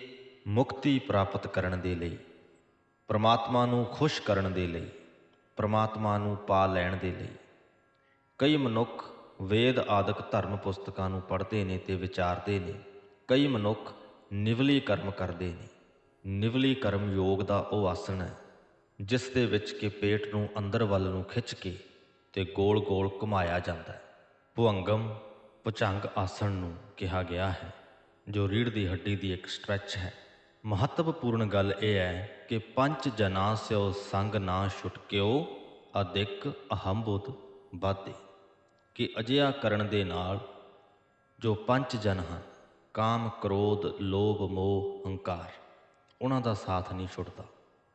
ਮੁਕਤੀ ਪ੍ਰਾਪਤ ਕਰਨ ਦੇ ਲਈ, ਪ੍ਰਮਾਤਮਾ ਨੂੰ ਖੁਸ਼ ਕਰਨ ਦੇ ਲਈ, ਪ੍ਰਮਾਤਮਾ ਨੂੰ ਪਾ ਲੈਣ ਦੇ ਲਈ। ਕਈ ਮਨੁੱਖ ਵੇਦ ਆਦਿਕ ਧਰਮ ਪੁਸਤਕਾਂ ਨੂੰ ਪੜ੍ਹਦੇ ਨੇ ਤੇ ਵਿਚਾਰਦੇ ਨੇ। ਕਈ ਮਨੁੱਖ ਨਿਵਲੀ ਕਰਮ ਕਰਦੇ ਨੇ। ਨਿਵਲੀ ਕਰਮ ਯੋਗ ਦਾ ਉਹ ਆਸਣ ਹੈ, ਜਿਸ ਦੇ ਵਿੱਚ ਕਿ ਪੇਟ ਨੂੰ ਅੰਦਰ ਵੱਲ ਨੂੰ ਖਿੱਚ ਕੇ ਤੇ ਗੋਲ-ਗੋਲ ਘੁਮਾਇਆ ਜਾਂਦਾ ਹੈ। ਭੁਅੰਗਮ ਭੁਜੰਗ ਆਸਣ ਨੂੰ ਕਿਹਾ ਗਿਆ ਹੈ, ਜੋ ਰੀੜ ਦੀ ਹੱਡੀ ਦੀ ਇੱਕ ਸਟ੍ਰੈਚ ਹੈ। ਮਹੱਤਵਪੂਰਨ ਗੱਲ ਇਹ ਹੈ ਕਿ ਪੰਜ ਜਨਾ ਸਿਓ ਸੰਗ ਨਾ ਛੁਟਕਿਓ ਅਦਿਕ ਅਹੰਬੁਦ ਬਾਦੇ ਕਿ ਅਜਿਹਾ ਕਰਨ ਦੇ ਨਾਲ ਜੋ ਪੰਜ ਜਨ ਹਨ, ਕਾਮ, ਕ੍ਰੋਧ, ਲੋਭ, ਮੋਹ, ਹੰਕਾਰ, ਉਹਨਾਂ ਦਾ ਸਾਥ ਨਹੀਂ ਛੁੱਟਦਾ।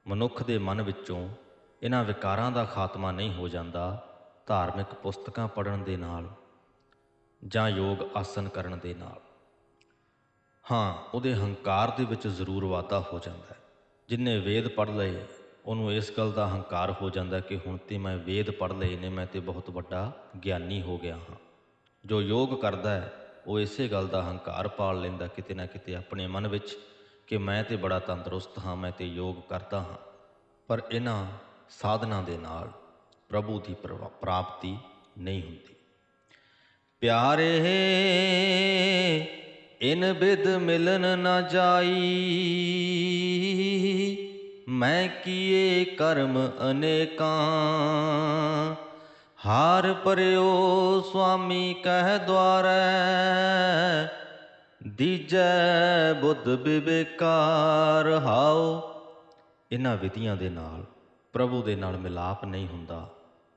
ਮਨੁੱਖ ਦੇ ਮਨ ਵਿੱਚੋਂ ਇਹਨਾਂ ਵਿਕਾਰਾਂ ਦਾ ਖਾਤਮਾ ਨਹੀਂ ਹੋ ਜਾਂਦਾ ਧਾਰਮਿਕ ਪੁਸਤਕਾਂ ਪੜ੍ਹਨ ਦੇ ਨਾਲ ਜਾਂ ਯੋਗ ਆਸਨ ਕਰਨ ਦੇ ਨਾਲ। ਹਾਂ, ਉਹਦੇ ਹੰਕਾਰ ਦੇ ਵਿੱਚ ਜ਼ਰੂਰ ਵਾਧਾ ਹੋ ਜਾਂਦਾ ਹੈ। ਜਿਨੇ ਵੇਦ ਪੜ੍ਹ ਲਏ, ਉਹਨੂੰ ਇਸ ਗੱਲ ਦਾ ਹੰਕਾਰ ਹੋ ਜਾਂਦਾ ਕਿ ਹੁਣ ਤੇ ਮੈਂ ਵੇਦ ਪੜ੍ਹ ਲਏ ਨੇ, ਮੈਂ ਤੇ ਬਹੁਤ ਵੱਡਾ ਗਿਆਨੀ ਹੋ ਗਿਆ ਹਾਂ। ਜੋ ਯੋਗ ਕਰਦਾ ਹੈ, ਉਹ ਇਸੇ ਗੱਲ ਦਾ ਹੰਕਾਰ ਪਾਲ ਲੈਂਦਾ ਕਿਤੇ ਨਾ ਕਿਤੇ ਆਪਣੇ ਮਨ ਵਿੱਚ ਕਿ ਮੈਂ ਤੇ ਬੜਾ ਤੰਦਰੁਸਤ ਹਾਂ, ਮੈਂ ਤੇ ਯੋਗ ਕਰਦਾ ਹਾਂ। ਪਰ ਇਹਨਾਂ ਸਾਧਨਾ ਦੇ ਨਾਲ ਪ੍ਰਭੂ ਦੀ ਪ੍ਰਵਾ- ਪ੍ਰਾਪਤੀ ਨਹੀਂ ਹੁੰਦੀ। ਪਿਆਰੇ, ਇਨ ਬਿਦ ਮਿਲਨ ਨਾ ਜਾਈ, ਮੈਂ ਕੀਏ ਕਰਮ ਅਨੇਕਾਂ। ਹਾਰ ਪਰਿਓ ਸੁਆਮੀ ਕਹਿ ਦਵਾਰੈ ਦੀਜੈ ਬੁੱਧ ਵਿਵੇਕਾਰ ਹਾਓ ਇਹਨਾਂ ਵਿਧੀਆਂ ਦੇ ਨਾਲ, ਪ੍ਰਭੂ ਦੇ ਨਾਲ ਮਿਲਾਪ ਨਹੀਂ ਹੁੰਦਾ।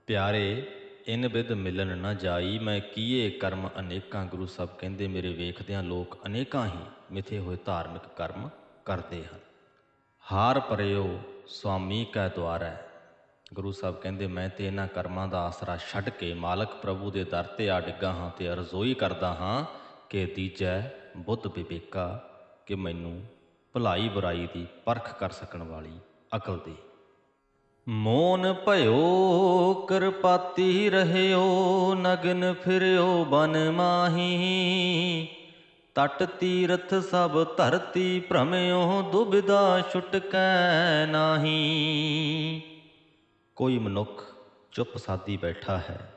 ਪਿਆਰੇ, ਇਨ ਵਿਦ ਮਿਲਨ ਨਾ ਜਾਈ, ਮੈਂ ਕੀਏ ਕਰਮ ਅਨੇਕਾਂ ਗੁਰੂ ਸਾਹਿਬ ਕਹਿੰਦੇ, ਮੇਰੇ ਵੇਖਦਿਆਂ ਲੋਕ ਅਨੇਕਾਂ ਹੀ ਮਿਥੇ ਹੋਏ ਧਾਰਮਿਕ ਕਰਮ ਕਰਦੇ ਹਨ। ਹਾਰ ਪਰਿਓ ਸੁਆਮੀ ਕੈ ਦੁਆਰੈ। ਗੁਰੂ ਸਾਹਿਬ ਕਹਿੰਦੇ, ਮੈਂ ਤੇ ਇਹਨਾਂ ਕਰਮਾਂ ਦਾ ਆਸਰਾ ਛੱਡ ਕੇ ਮਾਲਕ ਪ੍ਰਭੂ ਦੇ ਦਰ ਤੇ ਆ ਡਿੱਗਾ ਹਾਂ ਤੇ ਅਰਜ਼ੋਈ ਕਰਦਾ ਹਾਂ ਕਿ ਤੀਜੈ ਬੁੱਧ ਵਿਵੇਕਾ ਕਿ ਮੈਨੂੰ ਭਲਾਈ ਬੁਰਾਈ ਦੀ ਪਰਖ ਕਰ ਸਕਣ ਵਾਲੀ ਅਕਲ ਦੇ। ਮੋਨ ਭਇਓ, ਕਿਰਪਾਤੀ ਰਹਿਓ, ਨਗਨ ਫਿਰਿਓ, ਬਨ ਮਾਹੀ। ਤਟ ਤੀਰਥ ਸਭ ਧਰਤੀ ਭ੍ਰਮਿਓ, ਦੁਬਿਧਾ ਛੁਟਕੈ ਨਾਹੀ। ਕੋਈ ਮਨੁੱਖ ਚੁੱਪ ਸਾਦੀ ਬੈਠਾ ਹੈ,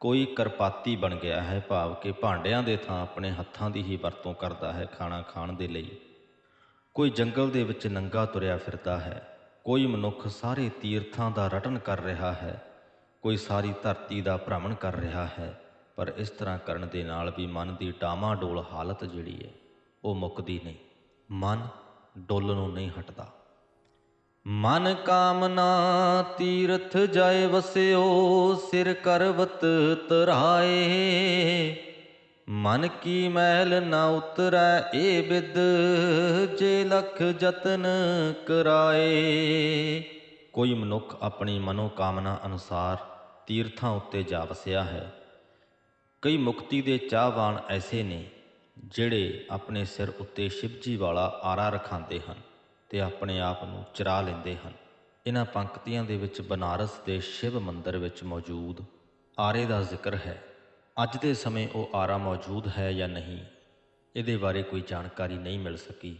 ਕੋਈ ਕਰਪਾਤੀ ਬਣ ਗਿਆ ਹੈ, ਭਾਵ ਕਿ ਭਾਂਡਿਆਂ ਦੇ ਥਾਂ ਆਪਣੇ ਹੱਥਾਂ ਦੀ ਹੀ ਵਰਤੋਂ ਕਰਦਾ ਹੈ, ਖਾਣਾ ਖਾਣ ਦੇ ਲਈ। ਕੋਈ ਜੰਗਲ ਦੇ ਵਿੱਚ ਨੰਗਾ ਤੁਰਿਆ ਫਿਰਦਾ ਹੈ ਕੋਈ ਮਨੁੱਖ ਸਾਰੇ ਤੀਰਥਾਂ ਦਾ ਰਟਨ ਕਰ ਰਿਹਾ ਹੈ, ਕੋਈ ਸਾਰੀ ਧਰਤੀ ਦਾ ਭ੍ਰਮਣ ਕਰ ਰਿਹਾ ਹੈ, ਪਰ ਇਸ ਤਰ੍ਹਾਂ ਕਰਨ ਦੇ ਨਾਲ ਵੀ ਮਨ ਦੀ ਡਾਮਾਡੋਲ ਹਾਲਤ ਜਿਹੜੀ ਹੈ, ਉਹ ਮੁੱਕਦੀ ਨਹੀਂ। ਮਨ ਡੋਲਣੋਂ ਨਹੀਂ ਹਟਦਾ। ਮਨ ਕਾਮਨਾ ਤੀਰਥ ਜਾਏ ਵਸਿਓ, ਸਿਰ ਕਰਵਤ ਤਰਾਏ। ਮਨ ਕੀ ਮੈਲ ਨਾ ਉਤਰੈ, ਏ ਬਿਦ ਜੇ ਲਖ ਯਤਨ ਕਰਾਏ। ਕੋਈ ਮਨੁੱਖ ਆਪਣੀ ਮਨੋ ਕਾਮਨਾ ਅਨੁਸਾਰ ਤੀਰਥਾਂ ਉੱਤੇ ਜਾ ਵਸਿਆ ਹੈ। ਕਈ ਮੁਕਤੀ ਦੇ ਚਾਹਵਾਨ ਐਸੇ ਨੇ, ਜਿਹੜੇ ਆਪਣੇ ਸਿਰ ਉੱਤੇ ਸ਼ਿਵਜੀ ਵਾਲਾ ਆਰਾ ਰਖਾਉਂਦੇ ਹਨ ਤੇ ਆਪਣੇ ਆਪ ਨੂੰ ਚਰਾ ਲੈਂਦੇ ਹਨ। ਇਹਨਾਂ ਪੰਕਤੀਆਂ ਦੇ ਵਿੱਚ ਬਨਾਰਸ ਦੇ ਸ਼ਿਵ ਮੰਦਿਰ ਵਿੱਚ ਮੌਜੂਦ ਆਰੇ ਦਾ ਜ਼ਿਕਰ ਹੈ। ਅੱਜ ਦੇ ਸਮੇਂ ਉਹ ਆਰਾ ਮੌਜੂਦ ਹੈ ਜਾਂ ਨਹੀਂ, ਇਹਦੇ ਬਾਰੇ ਕੋਈ ਜਾਣਕਾਰੀ ਨਹੀਂ ਮਿਲ ਸਕੀ।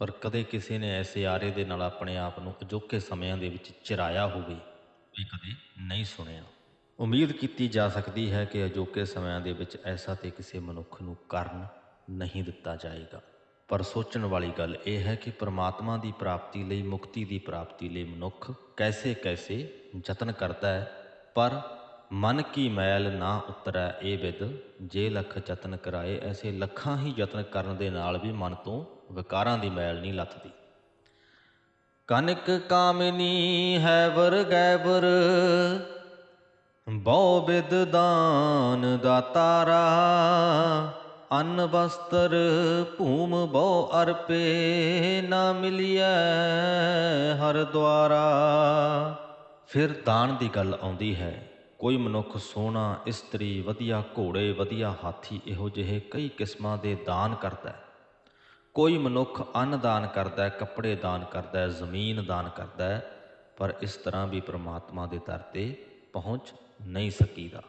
ਪਰ ਕਦੇ ਕਿਸੇ ਨੇ ਐਸੇ ਆਰੇ ਦੇ ਨਾਲ ਆਪਣੇ ਆਪ ਨੂੰ ਅਜੋਕੇ ਸਮਿਆਂ ਦੇ ਵਿੱਚ ਚਿਰਾਇਆ ਹੋਵੇ ਇਹ ਕਦੇ ਨਹੀਂ ਸੁਣਿਆ। ਉਮੀਦ ਕੀਤੀ ਜਾ ਸਕਦੀ ਹੈ ਕਿ ਅਜੋਕੇ ਸਮਿਆਂ ਦੇ ਵਿੱਚ ਐਸਾ ਤੇ ਕਿਸੇ ਮਨੁੱਖ ਨੂੰ ਕਰਨ ਨਹੀਂ ਦਿੱਤਾ ਜਾਏਗਾ। ਪਰ ਸੋਚਣ ਵਾਲੀ ਗੱਲ ਇਹ ਹੈ ਕਿ ਪ੍ਰਮਾਤਮਾ ਦੀ ਪ੍ਰਾਪਤੀ ਲਈ, ਮੁਕਤੀ ਦੀ ਪ੍ਰਾਪਤੀ ਲਈ ਮਨੁੱਖ ਕੈਸੇ ਕੈਸੇ ਯਤਨ ਕਰਦਾ ਹੈ, ਪਰ ਮਨ ਕੀ ਮੈਲ ਨਾ ਉਤਰੈ ਇਹ ਵਿਦ ਜੇ ਲੱਖ ਯਤਨ ਕਰਾਏ, ਐਸੇ ਲੱਖਾਂ ਹੀ ਯਤਨ ਕਰਨ ਦੇ ਨਾਲ ਵੀ ਮਨ ਤੋਂ ਵਿਕਾਰਾਂ ਦੀ ਮੈਲ ਨਹੀਂ ਲੱਥਦੀ। ਕਨਕ ਕਾਮਨੀ ਹੈ ਵਰ ਗੈਬਰ ਬਹੁ ਬਿਦ ਦਾਨ ਦਾਤਾਰਾ ਅੰਨ ਬਸਤਰ ਭੂਮ ਬਹੁ ਅਰਪੇ ਨਾ ਮਿਲਿਐ ਹਰ ਦੁਆਰਾ ਫਿਰ ਦਾਨ ਦੀ ਗੱਲ ਆਉਂਦੀ ਹੈ ਕੋਈ ਮਨੁੱਖ ਸੋਨਾ ਇਸਤਰੀ, ਵਧੀਆ ਘੋੜੇ, ਵਧੀਆ ਹਾਥੀ ਇਹੋ ਜਿਹੇ ਕਈ ਕਿਸਮਾਂ ਦੇ ਦਾਨ ਕਰਦਾ ਹੈ। ਕੋਈ ਮਨੁੱਖ ਅੰਨ ਦਾਨ ਕਰਦਾ ਹੈ, ਕੱਪੜੇ ਦਾਨ ਕਰਦਾ ਹੈ, ਜ਼ਮੀਨ ਦਾਨ ਕਰਦਾ ਹੈ, ਪਰ ਇਸ ਤਰ੍ਹਾਂ ਵੀ ਪ੍ਰਮਾਤਮਾ ਦੇ ਦਰ ਤੇ ਪਹੁੰਚ ਨਹੀਂ ਸਕੀਦਾ।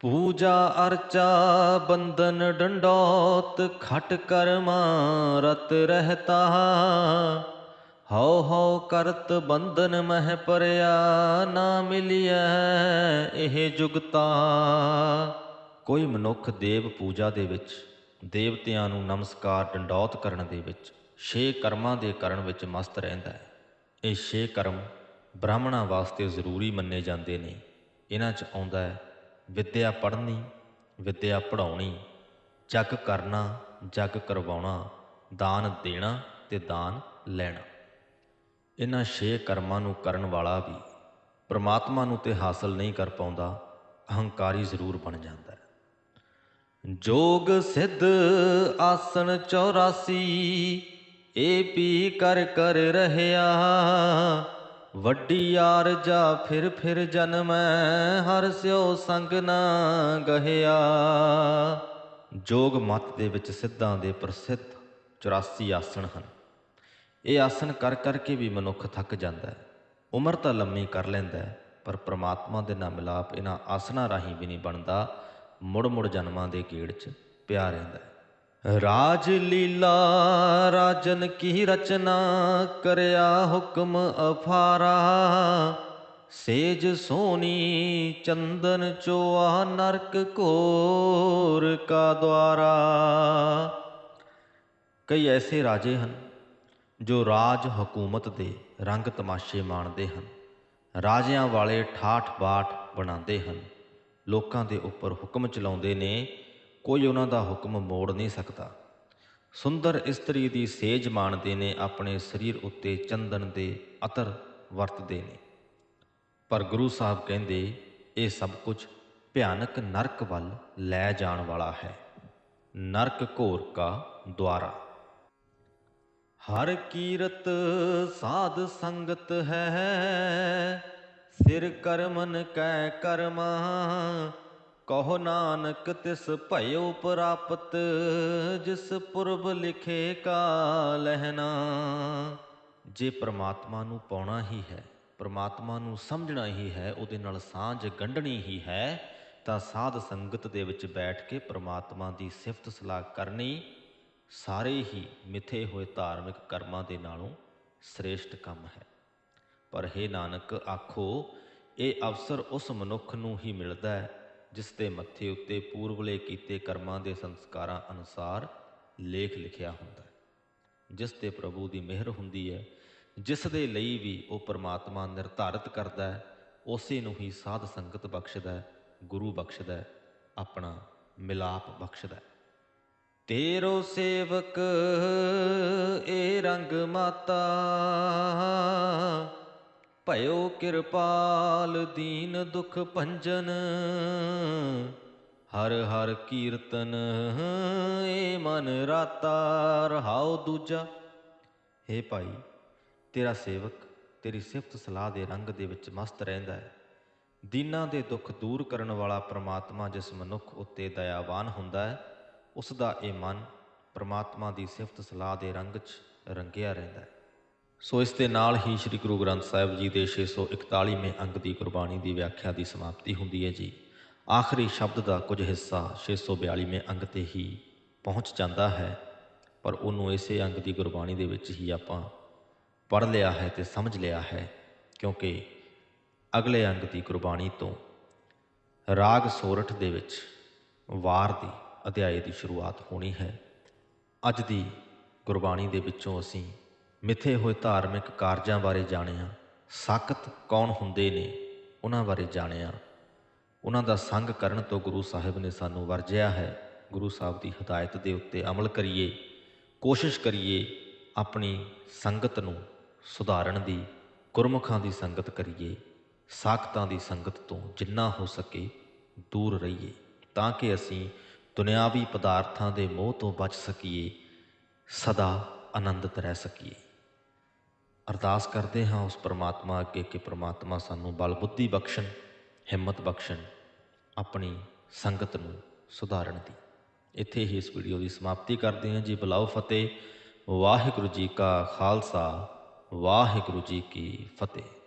ਪੂਜਾ, ਅਰਚਾ, ਬੰਧਨ, ਡੰਡੋਤ, ਖਟ ਕਰਮਾ, ਰਤ ਰਹਤਾ। ਹਉ ਹਉ ਕਰਤ ਬੰਧਨ ਮਹਿ ਪਰਿਆ ਨਾ ਮਿਲਿਐ ਇਹ ਜੁਗਤਾ। ਕੋਈ ਮਨੁੱਖ ਦੇਵ ਪੂਜਾ ਦੇ ਵਿੱਚ, ਦੇਵਤਿਆਂ ਨੂੰ ਨਮਸਕਾਰ ਡੰਡੌਤ ਕਰਨ ਦੇ ਵਿੱਚ, ਛੇ ਕਰਮਾਂ ਦੇ ਕਰਨ ਵਿੱਚ ਮਸਤ ਰਹਿੰਦਾ ਹੈ। ਇਹ ਛੇ ਕਰਮ ਬ੍ਰਾਹਮਣਾਂ ਵਾਸਤੇ ਜ਼ਰੂਰੀ ਮੰਨੇ ਜਾਂਦੇ ਨੇ। ਇਹਨਾਂ 'ਚ ਆਉਂਦਾ ਹੈ ਵਿੱਦਿਆ ਪੜ੍ਹਨੀ, ਵਿੱਦਿਆ ਪੜ੍ਹਾਉਣੀ, ਜਗ ਕਰਨਾ, ਜਗ ਕਰਵਾਉਣਾ, ਦਾਨ ਦੇਣਾ ਤੇ ਦਾਨ ਲੈਣਾ। ਇਹਨਾਂ ਛੇ ਕਰਮਾਂ ਨੂੰ ਕਰਨ ਵਾਲਾ ਵੀ ਪ੍ਰਮਾਤਮਾ ਨੂੰ ਤੇ ਹਾਸਲ ਨਹੀਂ ਕਰ ਪਾਉਂਦਾ, ਅਹੰਕਾਰੀ ਜ਼ਰੂਰ ਬਣ ਜਾਂਦਾ ਹੈ। ਜੋਗ ਸਿੱਧ ਆਸਣ 84 ਏ ਪੀ ਕਰ ਕਰ ਰਹਿਆ। ਵੱਡੀ ਯਾਰ ਜਾ ਫਿਰ ਫਿਰ ਜਨਮੈ ਹਰ ਸਿਓ ਸੰਗ ਨਾ ਗਹਿਆ। ਜੋਗ ਮਤ ਦੇ ਵਿੱਚ ਸਿੱਧਾਂ ਦੇ ਪ੍ਰਸਿੱਧ 84 ਆਸਣ ਹਨ। ਇਹ ਆਸਨ ਕਰ ਕਰਕੇ ਵੀ ਮਨੁੱਖ ਥੱਕ ਜਾਂਦਾ ਹੈ। ਉਮਰ ਤਾਂ ਲੰਮੀ ਕਰ ਲੈਂਦਾ ਹੈ, ਪਰ ਪ੍ਰਮਾਤਮਾ ਦੇ ਨਾਲ ਮਿਲਾਪ ਇਹਨਾਂ ਆਸਨਾਂ ਰਾਹੀਂ ਵੀ ਨਹੀਂ ਬਣਦਾ। ਮੁੜ ਮੁੜ ਜਨਮਾਂ ਦੇ ਗੇੜ 'ਚ ਪਿਆ ਰਹਿੰਦਾ ਹੈ। ਰਾਜ ਲੀਲਾ, ਰਾਜਨ ਕੀ ਰਚਨਾ ਕਰਿਆ ਹੁਕਮ ਅਫਾਰਾ। ਸੇਜ ਸੋਨੀ, ਚੰਦਨ ਚੋਆ, ਨਰਕ ਕੋਰ ਕਾ ਦਵਾਰਾ ਕਈ ਐਸੇ ਰਾਜੇ ਹਨ ਜੋ ਰਾਜ ਹਕੂਮਤ ਦੇ ਰੰਗ ਤਮਾਸ਼ੇ ਮਾਣਦੇ ਹਨ। ਰਾਜਿਆਂ ਵਾਲੇ ਠਾਠ ਬਾਠ ਬਣਾਉਂਦੇ ਹਨ। ਲੋਕਾਂ ਦੇ ਉੱਪਰ ਹੁਕਮ ਚਲਾਉਂਦੇ ਨੇ, ਕੋਈ ਉਹਨਾਂ ਦਾ ਹੁਕਮ ਮੋੜ ਨਹੀਂ ਸਕਦਾ। ਸੁੰਦਰ ਇਸਤਰੀ ਦੀ ਸੇਜ ਮਾਣਦੇ ਨੇ, ਆਪਣੇ ਸਰੀਰ ਉੱਤੇ ਚੰਦਨ ਦੇ ਅਤਰ ਵਰਤਦੇ ਨੇ। ਪਰ ਗੁਰੂ ਸਾਹਿਬ ਕਹਿੰਦੇ, ਇਹ ਸਭ ਕੁਝ ਭਿਆਨਕ ਨਰਕ ਵੱਲ ਲੈ ਜਾਣ ਵਾਲਾ ਹੈ। ਨਰਕ ਘੋਰ ਕਾ ਦੁਆਰਾ। ਹਰ ਕੀਰਤ ਸਾਧ ਸੰਗਤ ਹੈ। ਸਿਰ ਕਰਮਨ ਕੈ ਕਰਮਾ, ਕਹੋ ਨਾਨਕ ਤਿਸ ਭਇਓ ਪ੍ਰਾਪਤ, ਜਿਸ ਪੁਰਬ ਲਿਖੇ ਕਾ ਲਹਿਣਾ। ਜੇ ਪ੍ਰਮਾਤਮਾ ਨੂੰ ਪਾਉਣਾ ਹੀ ਹੈ, ਪ੍ਰਮਾਤਮਾ ਨੂੰ ਸਮਝਣਾ ਹੀ ਹੈ, ਉਹਦੇ ਨਾਲ ਸਾਂਝ ਗੰਢਣੀ ਹੀ ਹੈ, ਤਾਂ ਸਾਧ ਸੰਗਤ ਦੇ ਵਿੱਚ ਬੈਠ ਕੇ ਪ੍ਰਮਾਤਮਾ ਦੀ ਸਿਫਤ ਸਲਾਹ ਕਰਨੀ ਸਾਰੇ ਹੀ ਮਿੱਥੇ ਹੋਏ ਧਾਰਮਿਕ ਕਰਮਾਂ ਦੇ ਨਾਲੋਂ ਸ੍ਰੇਸ਼ਟ ਕੰਮ ਹੈ। ਪਰ हे ਨਾਨਕ, ਆਖੋ, ਇਹ ਅਵਸਰ ਉਸ ਮਨੁੱਖ ਨੂੰ ਹੀ ਮਿਲਦਾ ਹੈ, ਜਿਸ ਦੇ ਮੱਥੇ ਉੱਤੇ ਪੂਰਵਲੇ ਕੀਤੇ ਕਰਮਾਂ ਦੇ ਸੰਸਕਾਰਾਂ ਅਨੁਸਾਰ ਲੇਖ ਲਿਖਿਆ ਹੁੰਦਾ ਹੈ। ਜਿਸ ਤੇ ਪ੍ਰਭੂ ਦੀ ਮਿਹਰ ਹੁੰਦੀ ਹੈ, ਜਿਸ ਦੇ ਲਈ ਵੀ ਉਹ ਪਰਮਾਤਮਾ ਨਿਰਧਾਰਿਤ ਕਰਦਾ ਹੈ, ਉਸੇ ਨੂੰ ਹੀ ਸਾਧ ਸੰਗਤ ਬਖਸ਼ਦਾ ਹੈ, ਗੁਰੂ ਬਖਸ਼ਦਾ ਹੈ, ਆਪਣਾ ਮਿਲਾਪ ਬਖਸ਼ਦਾ ਹੈ। ਤੇਰੋ ਸੇਵਕ ਏ ਰੰਗ ਮਾਤਾ, ਭਇਓ ਕਿਰਪਾਲ ਦੀਨ ਦੁਖ ਭੰਜਨ, ਹਰ ਹਰ ਕੀਰਤਨ ਏ ਮਨ ਰਾਤਾ, ਰਹਾਉ ਦੂਜਾ। हे ਭਾਈ, ਤੇਰਾ ਸੇਵਕ ਤੇਰੀ ਸਿਫਤ ਸਲਾਹ ਦੇ ਰੰਗ ਦੇ ਵਿੱਚ ਮਸਤ ਰਹਿੰਦਾ ਹੈ। ਦੀਨਾਂ ਦੇ ਦੁੱਖ ਦੂਰ ਕਰਨ ਵਾਲਾ ਪ੍ਰਮਾਤਮਾ ਜਿਸ ਮਨੁੱਖ ਉੱਤੇ ਦਇਆਵਾਨ ਹੁੰਦਾ ਹੈ ਉਸ ਦਾ ਇਹ ਮਨ ਪ੍ਰਮਾਤਮਾ ਦੀ ਸਿਫਤ ਸਲਾਹ ਦੇ ਰੰਗ 'ਚ ਰੰਗਿਆ ਰਹਿੰਦਾ ਹੈ। ਸੋ ਇਸ ਦੇ ਨਾਲ ਹੀ ਸ੍ਰੀ ਗੁਰੂ ਗ੍ਰੰਥ ਸਾਹਿਬ ਜੀ ਦੇ 641ਵੇਂ ਅੰਗ ਦੀ ਗੁਰਬਾਣੀ ਦੀ ਵਿਆਖਿਆ ਦੀ ਸਮਾਪਤੀ ਹੁੰਦੀ ਹੈ ਜੀ। ਆਖਰੀ ਸ਼ਬਦ ਦਾ ਕੁਝ ਹਿੱਸਾ 642ਵੇਂ ਅੰਗ ਤੇ ਹੀ ਪਹੁੰਚ ਜਾਂਦਾ ਹੈ, ਪਰ ਉਹਨੂੰ ਇਸੇ ਅੰਗ ਦੀ ਗੁਰਬਾਣੀ ਦੇ ਵਿੱਚ ਹੀ ਆਪਾਂ ਪੜ੍ਹ ਲਿਆ ਹੈ ਤੇ ਸਮਝ ਲਿਆ ਹੈ, ਕਿਉਂਕਿ ਅਗਲੇ ਅੰਗ ਦੀ ਗੁਰਬਾਣੀ ਤੋਂ ਰਾਗ ਸੋਰਠ ਦੇ ਵਿੱਚ ਵਾਰ ਦੀ ਅਧਿਆਏ ਦੀ ਸ਼ੁਰੂਆਤ ਹੋਣੀ ਹੈ। ਅੱਜ ਦੀ ਗੁਰਬਾਣੀ ਦੇ ਵਿੱਚੋਂ ਅਸੀਂ ਮਿੱਥੇ ਹੋਏ ਧਾਰਮਿਕ ਕਾਰਜਾਂ ਬਾਰੇ ਜਾਣਿਆ। ਸਾਖਤ ਕੌਣ ਹੁੰਦੇ ਨੇ, ਉਹਨਾਂ ਬਾਰੇ ਜਾਣਿਆ। ਉਹਨਾਂ ਦਾ ਸੰਗ ਕਰਨ ਤੋਂ ਗੁਰੂ ਸਾਹਿਬ ਨੇ ਸਾਨੂੰ ਵਰਜਿਆ ਹੈ। ਗੁਰੂ ਸਾਹਿਬ ਦੀ ਹਦਾਇਤ ਦੇ ਉੱਤੇ ਅਮਲ ਕਰੀਏ, ਕੋਸ਼ਿਸ਼ ਕਰੀਏ ਆਪਣੀ ਸੰਗਤ ਨੂੰ ਸੁਧਾਰਨ ਦੀ, ਗੁਰਮੁਖਾਂ ਦੀ ਸੰਗਤ ਕਰੀਏ, ਸਾਖਤਾਂ ਦੀ ਸੰਗਤ ਤੋਂ ਜਿੰਨਾ ਹੋ ਸਕੇ ਦੂਰ ਰਹੀਏ, ਤਾਂ ਕਿ ਅਸੀਂ ਦੁਨਿਆਵੀ ਪਦਾਰਥਾਂ ਦੇ ਮੋਹ ਤੋਂ ਬਚ ਸਕੀਏ, ਸਦਾ ਆਨੰਦਿਤ ਰਹਿ ਸਕੀਏ। ਅਰਦਾਸ ਕਰਦੇ ਹਾਂ ਉਸ ਪ੍ਰਮਾਤਮਾ ਅੱਗੇ ਕਿ ਪ੍ਰਮਾਤਮਾ ਸਾਨੂੰ ਬਲ ਬੁੱਧੀ ਬਖਸ਼ਣ, ਹਿੰਮਤ ਬਖਸ਼ਣ, ਆਪਣੀ ਸੰਗਤ ਨੂੰ ਸੁਧਾਰਨ ਦੀ। ਇੱਥੇ ਹੀ ਇਸ ਵੀਡੀਓ ਦੀ ਸਮਾਪਤੀ ਕਰਦੇ ਹਾਂ। ਜੀ ਬੁਲਾਓ ਫਤਿਹ। ਵਾਹਿਗੁਰੂ ਜੀ ਕਾ ਖਾਲਸਾ, ਵਾਹਿਗੁਰੂ ਜੀ ਕੀ ਫਤਿਹ।